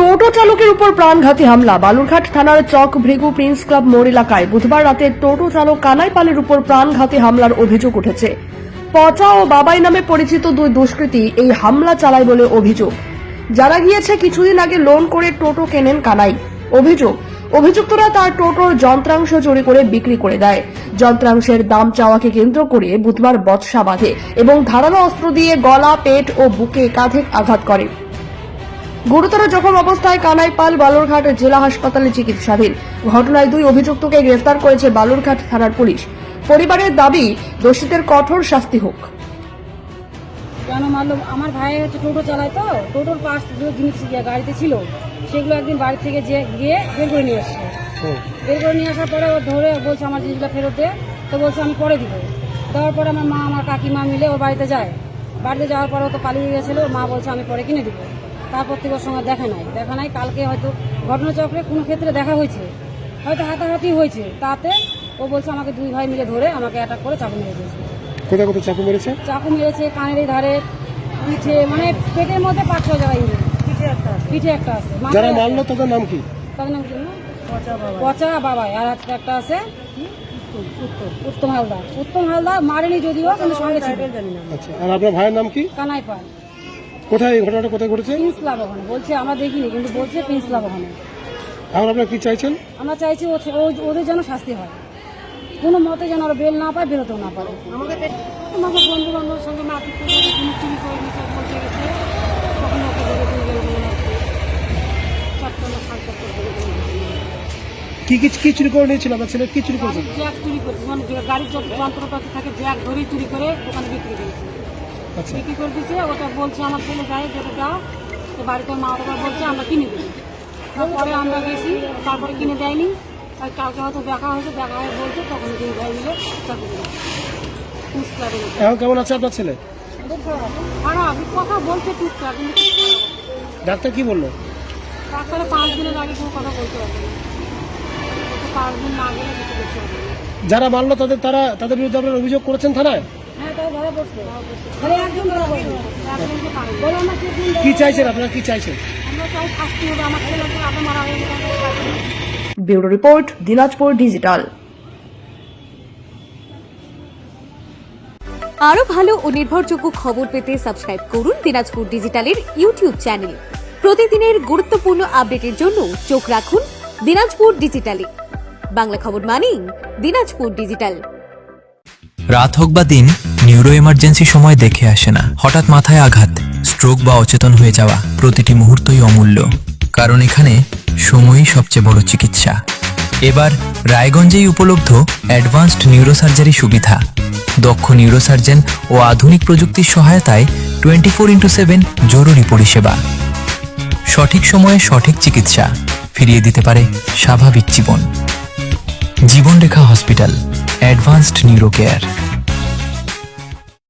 টোটো চালকের উপর প্রাণঘাতী হামলা। বালুরঘাট থানার চক ভৃগু প্রিন্স ক্লাব মোড় এলাকায় বুধবার রাতে টোটো চালক কানাই পালের উপর প্রাণঘাতী হামলার অভিযোগ উঠেছে। পচা ও বাবাই নামে পরিচিত দুই দুষ্কৃতী এই হামলা চালায় বলে অভিযোগ। জানা গিয়েছে, কিছুদিন আগে লোন করে টোটো কেনেন কানাই। অভিযোগ, অভিযুক্তরা তার টোটোর যন্ত্রাংশ চুরি করে বিক্রি করে দেয়। যন্ত্রাংশের দাম চাওয়াকে কেন্দ্র করে বুধবার বৎসা বাঁধে এবং ধারালো অস্ত্র দিয়ে গলা, পেট ও বুকে একাধিক আঘাত করে। গুরুতর জখম অবস্থায় কানাই পাল বালুরঘাট জেলা হাসপাতালে চিকিৎসাধীন। ঘটনায় দুই অভিযুক্তকে গ্রেফতার করেছে বালুরঘাট থানার পুলিশ। পরিবারের দাবি দোষীদের কঠোর শাস্তি হোক। কেন মারলো? আমার ভাই হচ্ছে টোটো চালায় তো। টোটোর পাশ দুটো জিনিস গাড়িতে ছিল সেগুলো একদিন বাড়ি থেকে যে গিয়ে বের করে নিয়ে আসছে। বের করে নিয়ে আসার পরে ও ধরে বলছে আমার জিনিসগুলো ফেরত দে। তো বলছে আমি পরে দিব। দেওয়ার পরে আমার মা আমার কাকিমা মিলে ওর বাড়িতে যায়। বাড়িতে যাওয়ার পরে ও তো পালিয়ে গেছিল। মা বলছে আমি পরে কিনে দিব। তারপর থেকে ওর সঙ্গে দেখা নাই। দেখা নাই কালকে হয়তো ঘটনাচক্রে কোনো ক্ষেত্রে দেখা হয়েছে। হয়তো হাতাহাতি হয়েছে। তাতে ও বলছে আমাকে দুই ভাই মিলে ধরে আমাকে অ্যাটাক করে চাকু মেরে দিয়েছে। কোথায় কোথায় চাকু মেরেছে? চাকু মেরেছে কানের এই ধারে পিঠে মানে পেটের মধ্যে পাঁচ ছয় জায়গায় পিঠে একটা পিঠে একটা আছে। যারা আছে। মারলো তাদের নাম কি? তাদের নাম কি পচা বাবা আর একটা- একটা আছে উত্তম হালদার। উত্তম হালদার মারেনি যদিও কিন্তু সঙ্গে ছিল। আচ্ছা আর আপনার ভাইয়ের নাম কি? কানাই পাল কোথায় এই ঘটনাটা কোথায় ঘটেছে? পিন্সলা ওখানে বলছে আমরা দেখিনি কিন্তু বলছে পিন্সলা ওখানে এখন আপনারা কি চাইছেন? আমরা চাইছি ও- ও- ওদের যেন শাস্তি হয়। কোনো মতে যেন ওরা বেল না পায় বেরোতেও না পারে। আমাদের আমাদের বন্ধু বান্ধবের সঙ্গে মারপিট করে জিনিস চুরি করে নিয়েছে বলতে গেছে। তখন ওকে ধরে দিয়ে গেল বলে রাখছে চারটা না সাড়ে চারটা ধরে দিয়ে গেল। কি কি কি চুরি করে নিয়েছিল আপনার ছেলে? কি চুরি করেছে ব্যাগ চুরি করছে মানে যে গাড়ির যত যন্ত্রপাতি থাকে ব্যাগ ধরেই চুরি করে দোকানে বিক্রি করেছে। বিক্রি করে দিছে ওটা বলছে আমার ছেলে যায় যেটা দাও। তো বাড়িতে মা বাবা বলছে আমরা কিনে দেবো। তারপরে আমরা গেছি তারপরে কিনে দেয়নি। আর কালকে হয়তো দেখা হয়েছে দেখা হয়ে বলছে তখন দুই ভাই মিলে এখন কেমন আছে আপনার ছেলে? খারাপ কথা বলছে টুকটাক কিন্তু ডাক্তার কি বলল? ডাক্তারে পাঁচ দিনের আগে কোনো কথা বলতে পারবে পাঁচ দিন না গেলে কিছু করতে পারবে যারা মারলো তাদের তারা তাদের বিরুদ্ধে আপনারা অভিযোগ করেছেন থানায়? হ্যাঁ কি চাইছেন আপনারা? কি চাইছেন। Bureau report Dinajpur digital. আরও ভালো ও নির্ভরযোগ্য খবর পেতে সাবস্ক্রাইব করুন দিনাজপুর ডিজিটালের ইউটিউব চ্যানেল। প্রতিদিনের গুরুত্বপূর্ণ আপডেটের জন্য চোখ রাখুন দিনাজপুর ডিজিটালে। বাংলা খবর মানেই দিনাজপুর ডিজিটাল। রাত হোক বা দিন নিউরো এমার্জেন্সি সময় দেখে আসে না। হঠাৎ মাথায় আঘাত, স্ট্রোক বা অচেতন হয়ে যাওয়া প্রতিটি মুহূর্তই অমূল্য। কারণ এখানে সময়ই সবচেয়ে বড় চিকিৎসা। এবার রায়গঞ্জেই উপলব্ধ অ্যাডভান্সড নিউরোসার্জারি সুবিধা। দক্ষ নিউরোসার্জন ও আধুনিক প্রযুক্তির সহায়তায় টোয়েন্টি ফোর ইন্টু সেভেন জরুরি পরিষেবা। সঠিক সময়ে সঠিক চিকিৎসা ফিরিয়ে দিতে পারে স্বাভাবিক জীবন। Jibanrekha hospital, advanced neuro care.